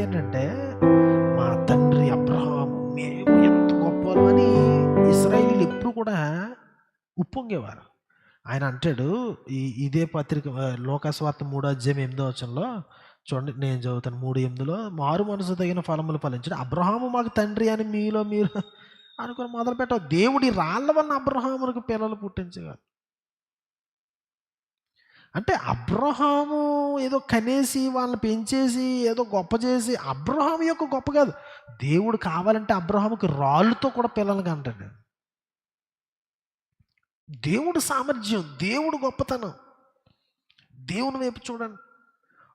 ఏంటంటే మా తండ్రి అబ్రహాము మేము ఎంత గొప్పలు అని ఇస్రాయిల్ ఎప్పుడు కూడా ఉప్పొంగేవారు. ఆయన అంటాడు ఈ ఇదే పత్రిక లోకస్వార్థ మూడో అధ్యయం ఎనిమిదో వచ్చంలో చూడండి నేను చదువుతాను మూడు ఎనిమిదిలో మారు మనసు తగిన ఫలములు ఫలించాడు. అబ్రహాము మాకు తండ్రి అని మీలో మీరు అనుకుని మొదలు పెట్టావు దేవుడి రాళ్ళ వల్ల అబ్రహామునికి పిల్లలు పుట్టించగలరు అంటే అబ్రహాము ఏదో కనేసి వాళ్ళని పెంచేసి ఏదో గొప్ప చేసి అబ్రహాం యొక్క గొప్ప కాదు. దేవుడు కావాలంటే అబ్రహాముకి రాళ్ళుతో కూడా పిల్లలు కంటాడు దేవుడు సామర్థ్యం దేవుడు గొప్పతనం. దేవుని వైపు చూడండి.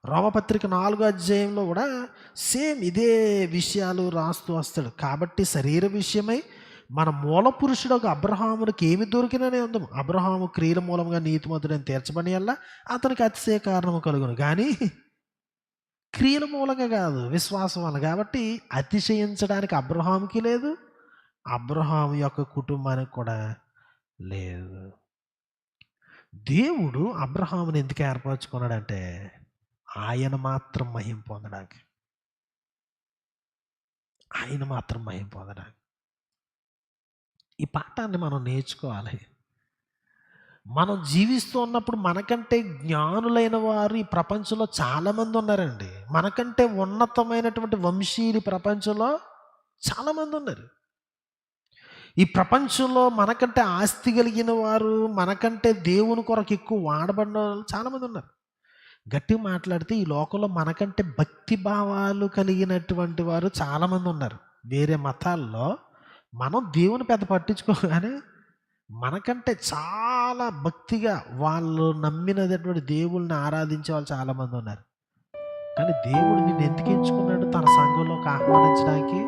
రోమపత్రిక నాలుగో అధ్యాయంలో కూడా సేమ్ ఇదే విషయాలు రాస్తూ వస్తాడు. కాబట్టి శరీర విషయమై మన మూల పురుషుడు ఒక అబ్రహామునికి ఏమి దొరికిననే ఉందాం. అబ్రహాము క్రియల మూలంగా నీతిమంతుడని తీర్చబడి వల్ల అతనికి అతిశయ కారణము కలుగును. కానీ క్రియల మూలంగా కాదు విశ్వాసం వల్ల. కాబట్టి అతిశయించడానికి అబ్రహాంకి లేదు అబ్రహాం యొక్క కుటుంబానికి కూడా లేదు. దేవుడు అబ్రహాముని ఎందుకు ఏర్పరచుకున్నాడంటే ఆయన మాత్రం మహిం పొందడానికి. ఆయన మాత్రం మహిం పొందడానికి. ఈ పాఠాన్ని మనం నేర్చుకోవాలి. మనం జీవిస్తూ ఉన్నప్పుడు మనకంటే జ్ఞానులైన వారు ఈ ప్రపంచంలో చాలామంది ఉన్నారండి. మనకంటే ఉన్నతమైనటువంటి వంశీయులు ప్రపంచంలో చాలామంది ఉన్నారు. ఈ ప్రపంచంలో మనకంటే ఆస్తి కలిగిన వారు మనకంటే దేవుని కొరకు ఎక్కువ వాడబడిన వాళ్ళు చాలామంది ఉన్నారు. గట్టిగా మాట్లాడితే ఈ లోకంలో మనకంటే భక్తి భావాలు కలిగినటువంటి వారు చాలామంది ఉన్నారు. వేరే మతాల్లో మనం దేవుని పెద్ద పట్టించుకోగానే మనకంటే చాలా భక్తిగా వాళ్ళు నమ్మినటువంటి దేవుళ్ళని ఆరాధించే వాళ్ళు చాలామంది ఉన్నారు. కానీ దేవుడు నిన్ను ఎందుకు ఎంచుకున్నాడు తన సంఘంలోకి ఆహ్వానించడానికి.